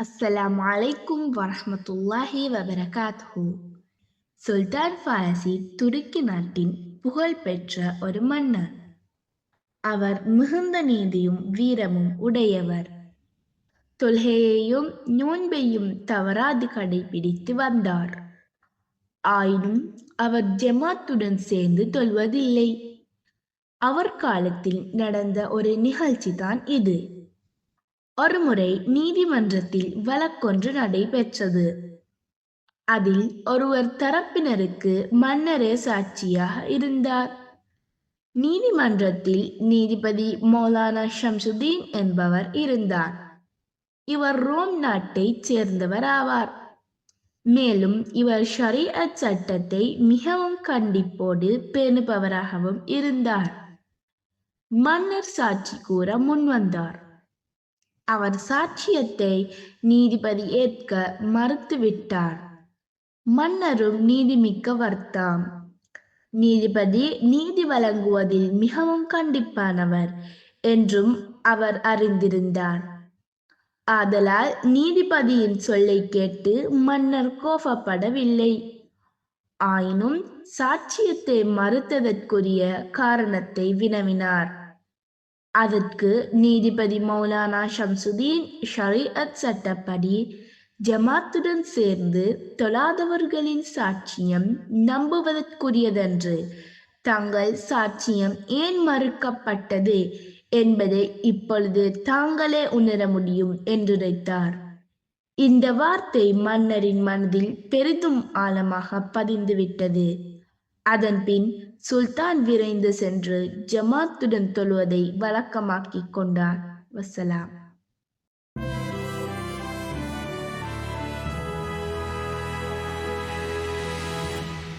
அஸ்ஸலாமு அலைக்கும் வரஹ்மத்துல்லாஹி வபரகாத்துஹு. சுல்தான் ஃபாரசி துருக்கி நாட்டின் புகழ்பெற்ற ஒரு மன்னர். அவர் மிகுந்த நீதியும் வீரமும் உடையவர். தொல்கையையும் நோன்பையும் தவறாது கடைபிடித்து வந்தார். ஆயினும் அவர் ஜமாத்துடன் சேர்ந்து தொல்வதில்லை அவர் காலத்தில் நடந்த ஒரு நிகழ்ச்சி தான் இது. ஒருமுறை நீதிமன்றத்தில் வழக்கொன்று நடைபெற்றது. அதில் ஒருவர் தரப்பினருக்கு மன்னரே சாட்சியாக இருந்தார். நீதிமன்றத்தில் நீதிபதி மௌலானா ஷம்சுதீன் என்பவர் இருந்தார். இவர் ரோம் நாட்டைச் சேர்ந்தவர் ஆவார். மேலும் இவர் ஷரீஅத் சட்டத்தை மிகவும் கண்டிப்போடு பேணுபவராகவும் இருந்தார். மன்னர் சாட்சி கூற முன்வந்தார். அவர் சாட்சியத்தை நீதிபதி ஏற்க மறுத்துவிட்டார். மன்னரும் நீதிமிக்க வர்த்தாம். நீதிபதி நீதி வழங்குவதில் மிகவும் கண்டிப்பானவர் என்றும் அவர் அறிந்திருந்தார். ஆதலால் நீதிபதியின் சொல்லை கேட்டு மன்னர் கோபப்படவில்லை. ஆயினும் சாட்சியத்தை மறுத்ததற்குரிய காரணத்தை வினவினார். அதற்கு நீதிபதி மௌலானா ஷம்சுதீன் ஷரீஅத் சட்டப்படி ஜமாத்துடன் சேர்ந்து தொழாதவர்களின் சாட்சியம் நம்புவதற்குரியதன்று. தங்கள் சாட்சியம் ஏன் மறுக்கப்பட்டது என்பதை இப்பொழுது தாங்களே உணர முடியும் என்றுரைத்தார் இந்த வார்த்தை மன்னரின் மனதில் பெரிதும் ஆழமாக பதிந்துவிட்டது. அதன்பின் சுல்தான் விரைந்து சென்று ஜமாத்துடன் தொழுவதை வழக்கமாக்கிக் கொண்டார். வசலாம்.